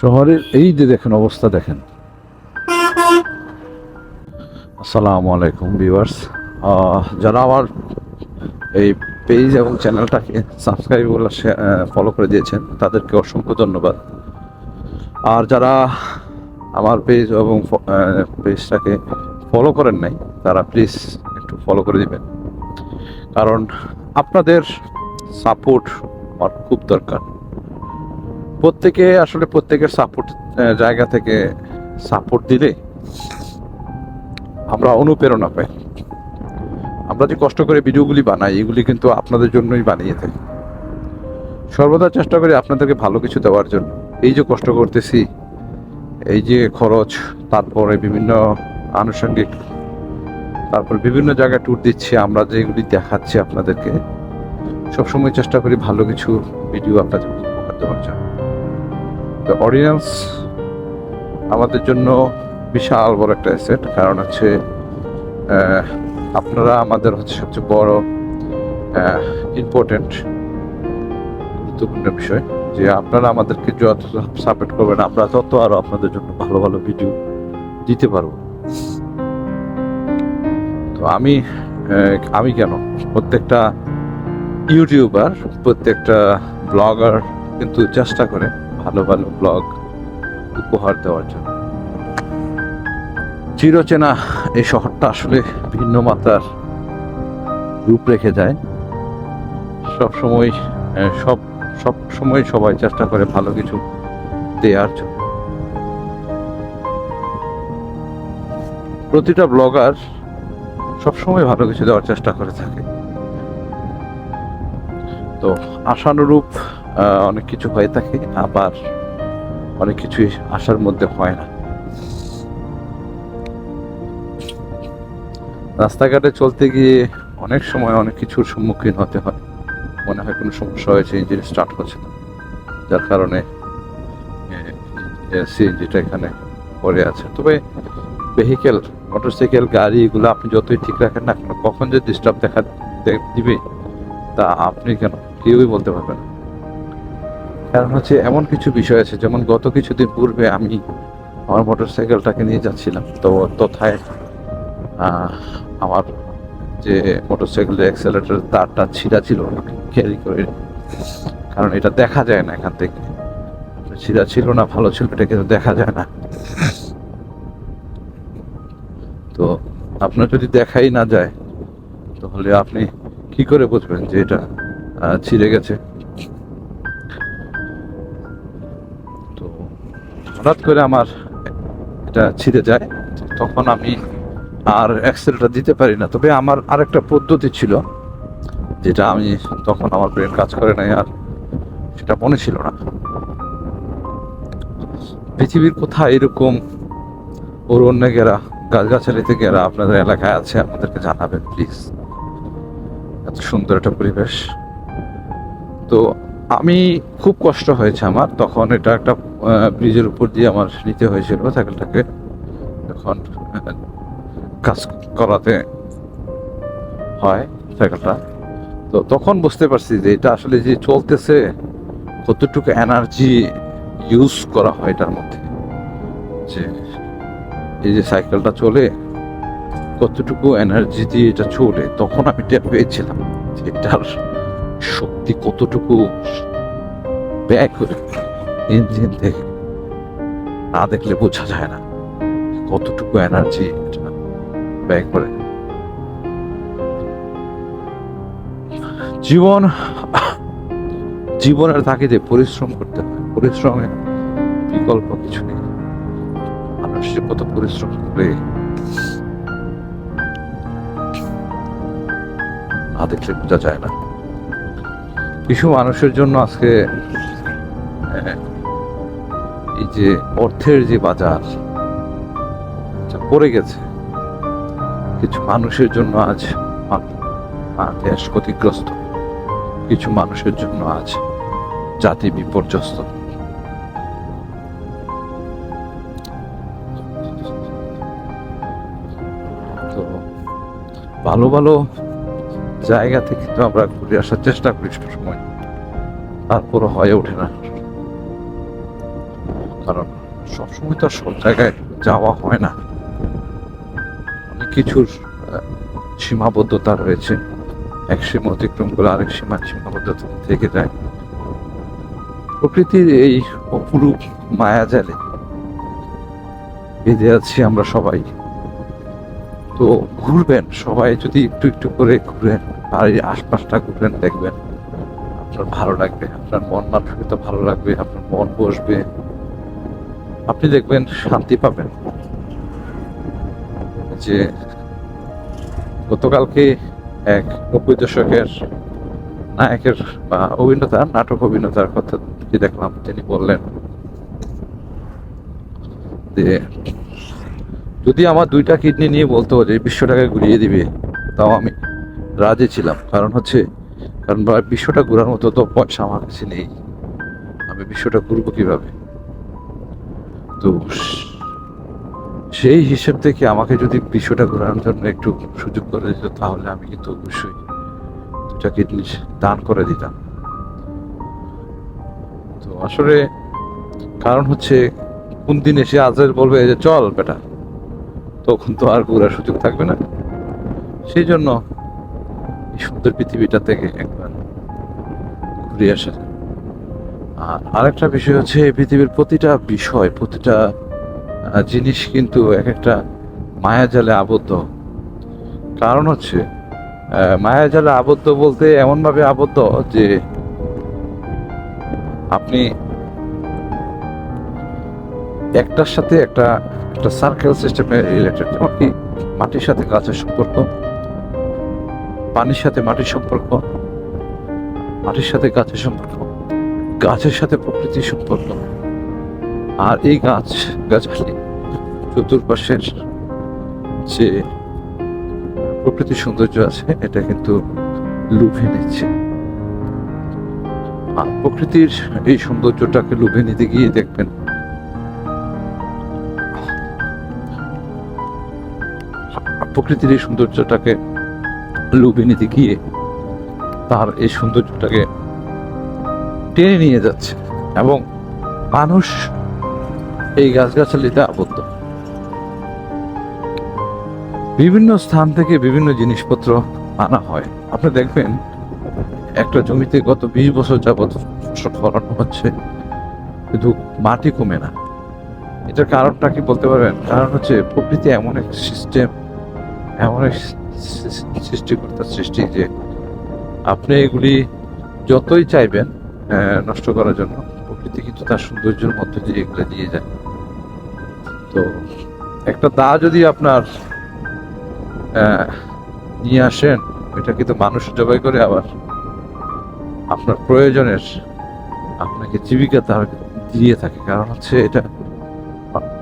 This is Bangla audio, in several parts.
শহরের এই যে দেখেন অবস্থা দেখেন। আসসালামু আলাইকুম ভিউয়ার্স। যারা আমার এই পেজ এবং চ্যানেলটাকে সাবস্ক্রাইব ফলো করে দিয়েছেন, তাদেরকে অসংখ্য ধন্যবাদ। আর যারা আমার পেজ এবং পেজটাকে ফলো করেন নাই, তারা প্লিজ একটু ফলো করে দিবেন। কারণ আপনাদের সাপোর্ট আমার খুব দরকার। প্রত্যেকে আসলে প্রত্যেকের সাপোর্ট জায়গা থেকে সাপোর্ট দিলে আমরা অনুপ্রেরণা পাই। আমরা যে কষ্ট করে ভিডিওগুলি বানাই, এগুলি কিন্তু আপনাদের জন্যই বানিয়ে থাকি। সর্বদা চেষ্টা করি আপনাদেরকে ভালো কিছু দেওয়ার জন্য। এই যে কষ্ট করতেছি, এই যে খরচ, তারপরে বিভিন্ন আনুষঙ্গিক, তারপর বিভিন্ন জায়গায় ট্যুর দিচ্ছি, আমরা যেগুলি দেখাচ্ছি আপনাদেরকে, সবসময় চেষ্টা করি ভালো কিছু ভিডিও আপনাদের উপহার দেওয়ার জন্য। তো অডিয়েন্স আমাদের জন্য বিশাল বড় একটা অ্যাসেট কারণ হচ্ছে আপনারা আমাদের হচ্ছে সবচেয়ে বড় ইম্পর্টেন্ট গুরুত্বপূর্ণ বিষয়, যে আপনারা আমাদেরকে যত সাপোর্ট করবেন, আমরা তত আরও আপনাদের জন্য ভালো ভালো ভিডিও দিতে পারব। তো আমি আমি কেন? প্রত্যেকটা ইউটিউবার প্রত্যেকটা ব্লগার কিন্তু চেষ্টা করে ভালো ভালো ব্লগ উপহার দেওয়ার জন্য। চিরচেনা এই শহরটা আসলে ভিন্ন মাত্রার রূপ রেখে যায়। সব সময় সব সব সময় সবাই চেষ্টা করে ভালো কিছু দেওয়ার জন্য। প্রতিটা ব্লগার সবসময় ভালো কিছু দেওয়ার চেষ্টা করে থাকে। তো আশানুরূপ অনেক কিছু হয়ে থাকে, আবার অনেক কিছুই আসার মধ্যে হয় না। রাস্তাঘাটে চলতে গিয়ে অনেক সময় অনেক কিছুর সম্মুখীন হতে হয়। মনে হয় কোনো সমস্যা হয়েছে ইঞ্জিন স্টার্ট হচ্ছে না। যার কারণে সিএনজিটা এখানে পড়ে আছে। তবে ভেহিকেল মোটরসাইকেল গাড়ি, এগুলো আপনি যতই ঠিক রাখেন না কখন যে ডিস্টার্ব দেখা দিবে, তা আপনি কেন কেউই বলতে পারবেন না। কারণ হচ্ছে এমন কিছু বিষয় আছে, যেমন গত কিছুদিন পূর্বে আমি আমার মোটরসাইকেলটাকে নিয়ে যাচ্ছিলাম। তো তথায় আমার যে মোটরসাইকেলের অ্যাক্সেলেটার তারটা ছিঁড়া ছিল ক্যারি করে, কারণ এটা দেখা যায় না এখান থেকে। ছিঁড়া ছিল না, ভালো ছিল, এটা কিন্তু দেখা যায় না। তো আপনার যদি দেখাই না যায়, তাহলে আপনি কি করে বুঝবেন যে এটা ছিঁড়ে গেছে? হঠাৎ করে আমার এটা ছিঁড়ে যায়, তখন আমি আর অ্যাক্সেলটা দিতে পারি না। তবে আমার আরেকটা পদ্ধতি ছিল, যেটা আমি তখন আমার ব্রেন কাজ করে নাই আর সেটা মনে ছিল না। পৃথিবীর কোথায় এরকম ওর অরণ্য ঘেরা গাছগাছালিতে ঘেরা আপনাদের এলাকায় আছে, আমাদেরকে জানাবেন প্লিজ এত সুন্দর একটা পরিবেশ। তো আমি খুব কষ্ট হয়েছে আমার। তখন এটা একটা ব্রিজের উপর দিয়ে আমার নিতে হয়েছিল সাইকেলটাকে তখন কাজ করাতে হয় সাইকেলটা তো তখন বুঝতে পারছি যে এটা আসলে যে চলতেছে, কতটুকু এনার্জি ইউজ করা হয় এটার মধ্যে। যে এই যে সাইকেলটা চলে, কতটুকু এনার্জি দিয়ে এটা চলে, তখন আমি টের পেয়েছিলাম এটার শক্তি কতটুকু ব্যয় করে ইঞ্জিন থেকে না দেখলে বোঝা যায় না কতটুকু এনার্জি ব্যয় করে। জীবন, জীবনের তাগিদে পরিশ্রম করতে হয়। পরিশ্রমের বিকল্প কিছু নেই। মানুষ কত পরিশ্রম করে, না দেখলে বোঝা যায় না। কিছু মানুষের জন্য আজকে এই যে অর্থের যে বাজার পড়ে গেছে, কিছু মানুষের জন্য আজ দেশ ক্ষতিগ্রস্ত, কিছু মানুষের জন্য আজ জাতি বিপর্যস্ত। তো, ভালো ভালো জায়গা থেকে তো আমরা ঘুরে আসার চেষ্টা করি সব সময় তারপরও হয়ে ওঠে না। কারণ সবসময় তো সব জায়গায় যাওয়া হয় না। অনেক কিছুর সীমাবদ্ধতা রয়েছে। এক সীমা অতিক্রম করে আরেক সীমা সীমাবদ্ধতা থেকে যায়। প্রকৃতির এই অপরূপ মায়াজালে বেঁধে আছি আমরা সবাই। তো ঘুরবেন, সবাই যদি একটু একটু করে ঘুরেন বাড়ির আশপাশটা ঘুরবেন, দেখবেন। আপনার ভালো লাগবে, আপনার মন মানসিকতা ভালো লাগবে, আপনার মন বসবে। আপনি দেখবেন শান্তি পাবেন। যে গতকালকে এক নব্বই দশকের নায়কের বা অভিনেতা নাটক অভিনেতার কথা দেখলাম। তিনি বললেন যে যদি আমার দুইটা কিডনি নিয়ে বলতো যে বিশ্বটাকে ঘুরিয়ে দিবে, তাও আমি রাজি ছিলাম। কারণ হচ্ছে, কারণ বিশ্বটা ঘোরার মতো তো পয়সা আমার কাছে নেই। আমি বিশ্বটা ঘুরবো কীভাবে? তো সেই হিসেব থেকে আমাকে যদি বিশ্বটা ঘোরানোর জন্য একটু সুযোগ করে দিত, তাহলে আমি কিন্তু অবশ্যই দুটা কিডনি দান করে দিতাম। তো আসলে কারণ হচ্ছে কোন দিন এসে আজের বলবে যে চল বেটা। তখন তো আর ঘোরার সুযোগ থাকবে না। সেই জন্য এই সুন্দর পৃথিবীটা থেকে একবার ঘুরে আসা আর আরেকটা বিষয় হচ্ছে পৃথিবীর প্রতিটা বিষয়, প্রতিটা জিনিস কিন্তু এক একটা মায়াজালে আবদ্ধ। কারণ হচ্ছে মায়াজালে আবদ্ধ বলতে এমনভাবে আবদ্ধ যে আপনি একটার সাথে একটা একটা সার্কেল সিস্টেমে রিলেটেড যেমন কি, মাটির সাথে গাছের সম্পর্ক, পানির সাথে মাটির সম্পর্ক, মাটির সাথে গাছের সম্পর্ক, গাছের সাথে প্রকৃতির সম্পর্ক। আর এই গাছ গাছালি চতুর্পাশের যে প্রকৃতির সৌন্দর্য আছে, এটা কিন্তু লুভে নিচ্ছে। আর প্রকৃতির এই সৌন্দর্যটাকে লুভে নিতে গিয়ে দেখবেন প্রকৃতির এই সৌন্দর্যটাকে লুভে নিতে গিয়ে তার এই সৌন্দর্যটাকে টেনে নিয়ে যাচ্ছে এবং মানুষ এই গাছগাছালিতে আবদ্ধ। বিভিন্ন স্থান থেকে বিভিন্ন জিনিসপত্র আনা হয়। আপনি দেখবেন, একটা জমিতে গত বিশ বছর যাবত ফসল ফলানো হচ্ছে, কিন্তু মাটি কমে না। এটার কারণটা কি বলতে পারবেন? কারণ হচ্ছে প্রকৃতি এমন এক সিস্টেম এমন সৃষ্টিকর্তার সৃষ্টি যে আপনি এগুলি যতই চাইবেন নষ্ট করার জন্য, প্রকৃতি কিন্তু তার সৌন্দর্যের মধ্যে দিয়ে এগুলো দিয়ে যায়। তো একটা দা যদি আপনার নিয়ে আসেন, এটা কিন্তু মানুষ জবাই করে আবার আপনার প্রয়োজনের আপনাকে জীবিকা তার দিয়ে থাকে। কারণ হচ্ছে এটা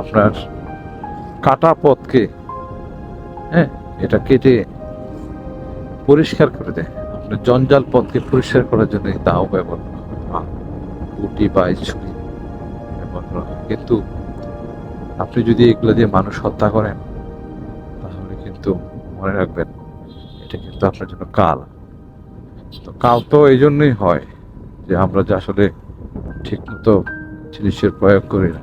আপনার কাটা পথকে হ্যাঁ এটা কেটে পরিষ্কার করে দেয়। আপনার জঞ্জাল পথকে পরিষ্কার করার জন্য দাও ব্যবহার করা গুটি বা ছুরি ব্যবহার করা কিন্তু আপনি যদি এগুলো দিয়ে মানুষ হত্যা করেন, তাহলে কিন্তু মনে রাখবেন, এটা কিন্তু আপনার জন্য কাল। তো কাল তো এই জন্যই হয় যে আমরা যে আসলে ঠিক মতো জিনিসের প্রয়োগ করি না।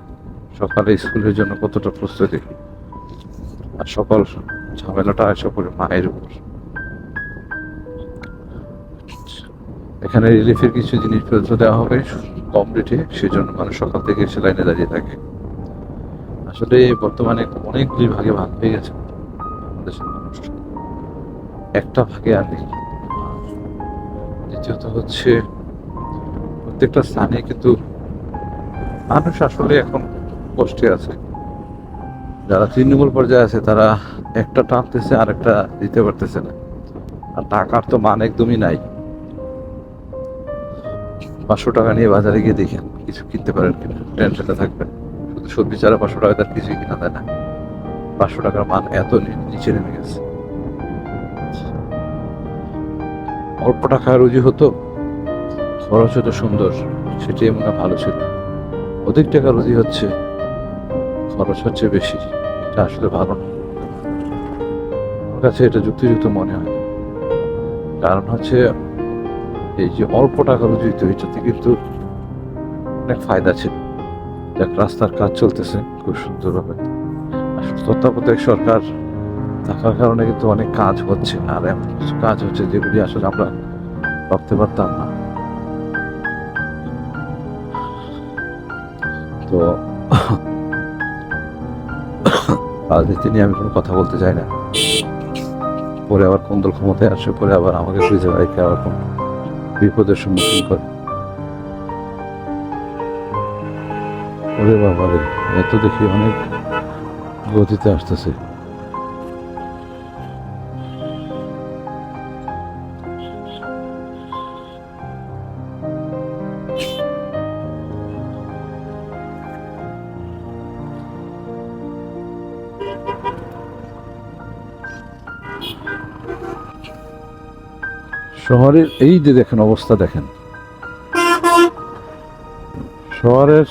সকালে স্কুলের জন্য কতটা প্রস্তুতি? আর সকল ঝামেলাটা আসে পড়ে মায়ের উপর। এখানে রিলিফের কিছু জিনিসপত্র দেওয়া হবে কম রেটে সেজন্য মানুষ সকাল থেকে এসে লাইনে দাঁড়িয়ে থাকে। আসলে বর্তমানে অনেকগুলি ভাগে ভাগ হয়ে গেছে। একটা ভাগে আর নেই। দ্বিতীয়ত হচ্ছে, প্রত্যেকটা স্থানে কিন্তু মানুষ আসলে এখন কষ্টে আছে। যারা তৃণমূল পর্যায়ে আছে, তারা একটা টানতেছে আর একটা দিতে পারতেছে না। আর টাকার তো মান একদমই নাই। পাঁচশো টাকা নিয়ে বাজারে গিয়ে দেখেন কিছু কিনতে পারেন কিনা। টেনশনে থাকবেন শুধু সবজি ছাড়া পাঁচশো টাকা তার কিছুই কিনা দেয় না। পাঁচশো টাকার মান এত নিচে নেমে গেছে। অল্প টাকা রুজি হতো, খরচ হতো সুন্দর, সেটাই মনে ভালো ছিল। অধিক টাকা রুজি হচ্ছে, খরচ হচ্ছে বেশি, এটা আসলে ভালো না। কাছে এটা যুক্তিযুক্ত মনে হয় কারণ হচ্ছে, এই যে অল্প টাকা রুজি তো এটাতে কিন্তু অনেক ফায়দা ছিল দেখ, রাস্তার কাজ চলতেছে খুব সুন্দরভাবে। তত্ত্বাবধায়ক সরকার থাকার কারণে কিন্তু অনেক কাজ হচ্ছে। আর এমন কিছু কাজ হচ্ছে যেগুলি আসলে আমরা ভাবতে পারতাম না। তো রাজনীতি নিয়ে আমি কোনো কথা বলতে চাই না। পরে আবার কোন দল ক্ষমতায় আসে, পরে আবার আমাকে খুঁজে ভাইকে আবার কোন বিপদের সম্মুখীন করে। ওরে বাবা রে এত দেখি অনেক গতিতে আসতেছে। শহরের এই যে দেখেন অবস্থা দেখেন। শহরের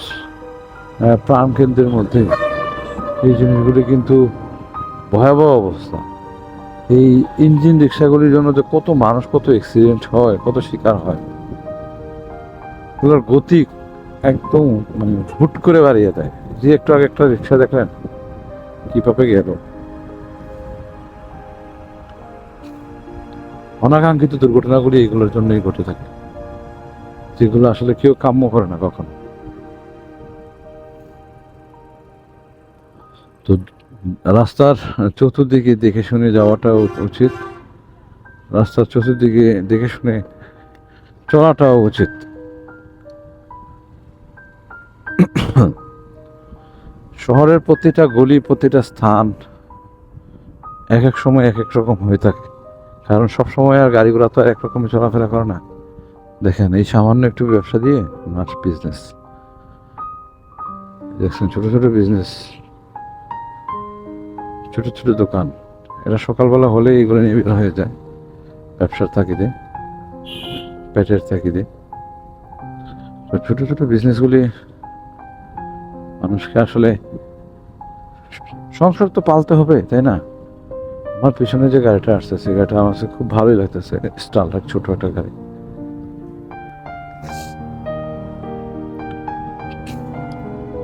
প্রাণকেন্দ্রের মধ্যে এই জিনিসগুলি কিন্তু ভয়াবহ অবস্থা। এই ইঞ্জিন রিক্সাগুলির জন্য যে কত মানুষ কত অ্যাক্সিডেন্ট হয়, কত শিকার হয়। এগুলোর গতি একদম মানে হুট করে বাড়িয়ে দেয়। যে একটু আগে একটা রিক্সা দেখলেন, কীভাবে গেল? অনাকাঙ্ক্ষিত দুর্ঘটনাগুলি এগুলোর জন্যই ঘটে থাকে। যেগুলো আসলে কেউ কাম্য করে না কখনো। তো রাস্তার চতুর্দিকে দেখে শুনে যাওয়াটা উচিত। রাস্তার চতুর্দিকে দেখে শুনে চলাটাও উচিত। শহরের প্রতিটা গলি, প্রতিটা স্থান এক এক সময় এক এক রকম হয়ে থাকে। কারণ সব সময় আর গাড়িগুলো তো আর একরকমই চলাফেরা করে না। দেখেন, এই সামান্য একটু ব্যবসা দিয়ে নাচ বিজনেস দেখছেন, ছোট ছোট বিজনেস ছোট ছোট দোকান। এরা সকালবেলা হলে এইগুলো নিয়ে বের হয়ে যায়। ব্যবসার তাগিদে, পেটের তাগিদে। তো ছোট ছোট বিজনেসগুলি মানুষকে আসলে সংসার তো পালতে হবে, তাই না? আমার পিছনে যে গাড়িটা আসতেছে গাড়িটা আমার কাছে খুব ভালোই লাগতেছে। স্টাইলটা ছোট একটা গাড়ি।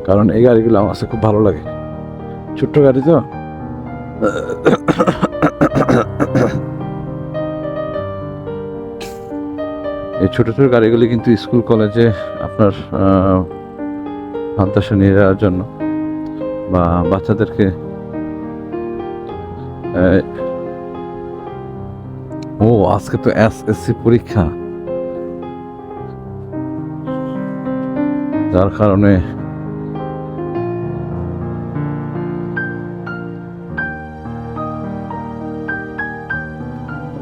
কারণ এই গাড়িগুলো আমার কাছে খুব ভালো লাগে। ছোট্ট গাড়ি তো। এই ছোট ছোট গাড়িগুলি কিন্তু স্কুল, কলেজে আপনার সন্তাসে নিয়ে যাওয়ার জন্য বা বাচ্চাদেরকে ও আজকে তো এসএসসি পরীক্ষা। যার কারণে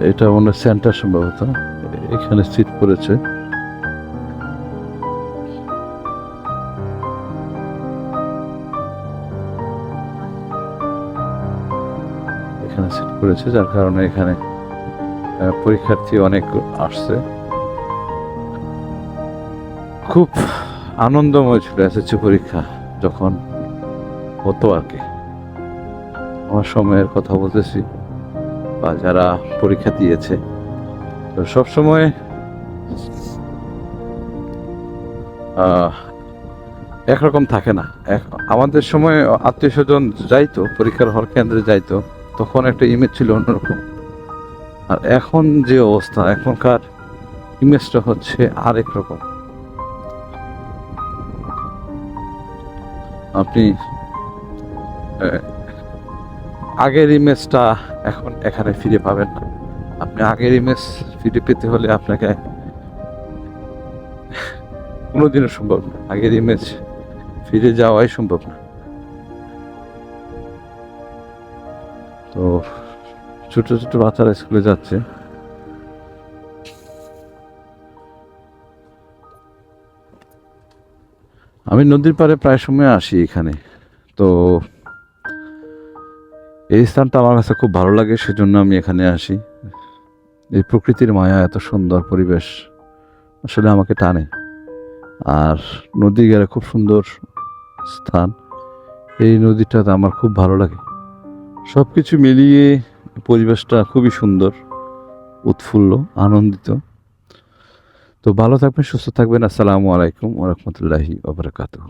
এটা মনে সেন্টার সম্ভবত। এখানে সিট পড়েছে। পড়েছে যার কারণে এখানে পরীক্ষার্থী অনেক আসছে। খুব আনন্দময় ছিল এসএসসি পরীক্ষা যখন হতো আর কি। আমার সময়ের কথা বলতেছি, বা যারা পরীক্ষা দিয়েছে। তো সবসময় একরকম থাকে না। আমাদের সময় আত্মীয় স্বজন যাইতো, পরীক্ষার হল কেন্দ্রে যাইতো। তখন একটা ইমেজ ছিল অন্যরকম। আর এখন যে অবস্থা, এখনকার ইমেজটা হচ্ছে আরেক রকম। আপনি আগের ইমেজটা এখন এখানে ফিরে পাবেন না। আপনি আগের ইমেজ ফিরে পেতে হলে আপনাকে কোনোদিনও সম্ভব না। আগের ইমেজ ফিরে যাওয়াই সম্ভব না। তো ছোট ছোট বাচ্চারা স্কুলে যাচ্ছে। আমি নদীর পাড়ে প্রায় সময় আসি এখানে। তো এই স্থানটা আমার কাছে খুব ভালো লাগে, সেজন্য আমি এখানে আসি। এই প্রকৃতির মায়া, এত সুন্দর পরিবেশ আসলে আমাকে টানে। আর নদী গেলে খুব সুন্দর স্থান। এই নদীটাতে আমার খুব ভালো লাগে। সব কিছু মিলিয়ে পরিবেশটা খুবই সুন্দর, উৎফুল্ল, আনন্দিত। তো ভালো থাকবেন, সুস্থ থাকবেন। আসসালামু আলাইকুম ওরহমতুল্লাহি ওবরাকাতুহ